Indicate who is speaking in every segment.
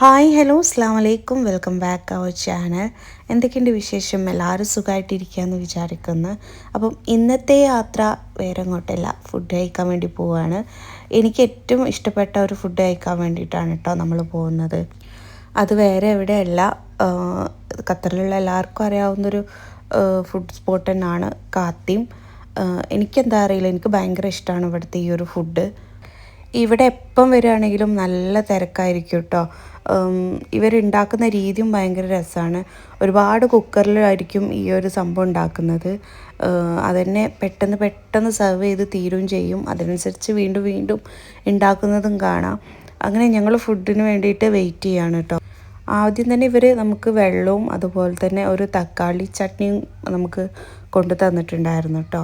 Speaker 1: Hi hello അസ്സാം വലൈക്കും welcome back our channel എന്തൊക്കെയുണ്ട് വിശേഷം? എല്ലാവരും സുഖമായിട്ടിരിക്കുകയെന്ന് വിചാരിക്കുന്നു. അപ്പം ഇന്നത്തെ യാത്ര വേറെ അങ്ങോട്ടല്ല ഫുഡ് കഴിക്കാൻ വേണ്ടി പോവുകയാണ് എനിക്ക് ഏറ്റവും ഇഷ്ടപ്പെട്ട ഒരു ഫുഡ് കഴിക്കാൻ വേണ്ടിയിട്ടാണ് കേട്ടോ നമ്മൾ പോകുന്നത്. അത് വേറെ എവിടെയല്ല ഖത്തറിലുള്ള എല്ലാവർക്കും അറിയാവുന്നൊരു ഫുഡ് സ്പോട്ട് തന്നെയാണ് കാത്തിയും എനിക്കെന്താ അറിയില്ല എനിക്ക് ഭയങ്കര ഇഷ്ടമാണ് ഇവിടുത്തെ ഈ ഒരു ഫുഡ് ഇവിടെ എപ്പം വരികയാണെങ്കിലും നല്ല തിരക്കായിരിക്കും കേട്ടോ. ഇവരുണ്ടാക്കുന്ന രീതിയും ഭയങ്കര രസമാണ് ഒരുപാട് കുക്കറിലായിരിക്കും ഈ ഒരു സംഭവം ഉണ്ടാക്കുന്നത്. അതന്നെ പെട്ടെന്ന് പെട്ടെന്ന് സെർവ് ചെയ്ത് തീരുകയും ചെയ്യും. അതനുസരിച്ച് വീണ്ടും വീണ്ടും ഉണ്ടാക്കുന്നതും കാണാം. അങ്ങനെ ഞങ്ങൾ ഫുഡിന് വേണ്ടിയിട്ട് വെയിറ്റ് ചെയ്യാണ് കേട്ടോ ആദ്യം തന്നെ ഇവർ നമുക്ക് വെള്ളവും അതുപോലെ തന്നെ ഒരു തക്കാളി ചട്നിയും നമുക്ക് കൊണ്ടു തന്നിട്ടുണ്ടായിരുന്നു കേട്ടോ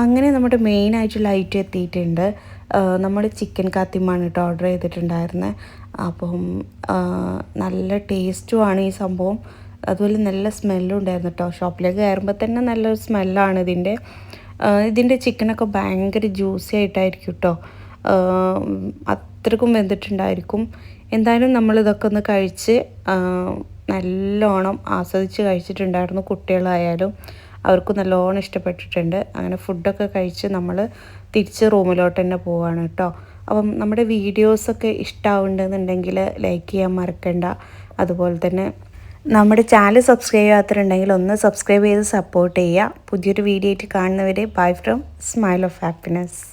Speaker 1: അങ്ങനെ നമ്മുടെ മെയിൻ ആയിട്ടുള്ള ഐറ്റം എത്തിയിട്ടുണ്ട്. നമ്മൾ ചിക്കൻ കാത്തിമാണ് കേട്ടോ ഓർഡർ ചെയ്തിട്ടുണ്ടായിരുന്നത് അപ്പം നല്ല ടേസ്റ്റുമാണ് ഈ സംഭവം. അതുപോലെ നല്ല സ്മെല്ലും ഉണ്ടായിരുന്നു കേട്ടോ. ഷോപ്പിലേക്ക് കയറുമ്പോൾ തന്നെ നല്ലൊരു സ്മെല്ലാണ് ഇതിന്റെ ഇതിന്റെ ചിക്കനൊക്കെ ഭയങ്കര ജ്യൂസി ആയിട്ടായിരിക്കും കേട്ടോ. അത്രക്കും വെന്തിട്ടുണ്ടായിരിക്കും. എന്തായാലും നമ്മളിതൊക്കെ ഒന്ന് കഴിച്ച് നല്ലോണം ആസ്വദിച്ച് കഴിച്ചിട്ടുണ്ടായിരുന്നു കുട്ടികളായാലും. അവർക്ക് നല്ലോണം ഇഷ്ടപ്പെട്ടിട്ടുണ്ട്. അങ്ങനെ ഫുഡൊക്കെ കഴിച്ച് നമ്മൾ തിരിച്ച് റൂമിലോട്ട് തന്നെ പോവാണ് കേട്ടോ അപ്പം നമ്മുടെ വീഡിയോസൊക്കെ ഇഷ്ടമാവുന്നുണ്ടെന്നുണ്ടെങ്കിൽ ലൈക്ക് ചെയ്യാൻ മറക്കണ്ട. അതുപോലെ തന്നെ നമ്മുടെ ചാനൽ സബ്സ്ക്രൈബ് ചെയ്യാത്തവരുണ്ടെങ്കിൽ ഒന്ന് സബ്സ്ക്രൈബ് ചെയ്ത് സപ്പോർട്ട് ചെയ്യുക പുതിയൊരു വീഡിയോ ആയിട്ട് കാണുന്നവരെ bye from smile of happiness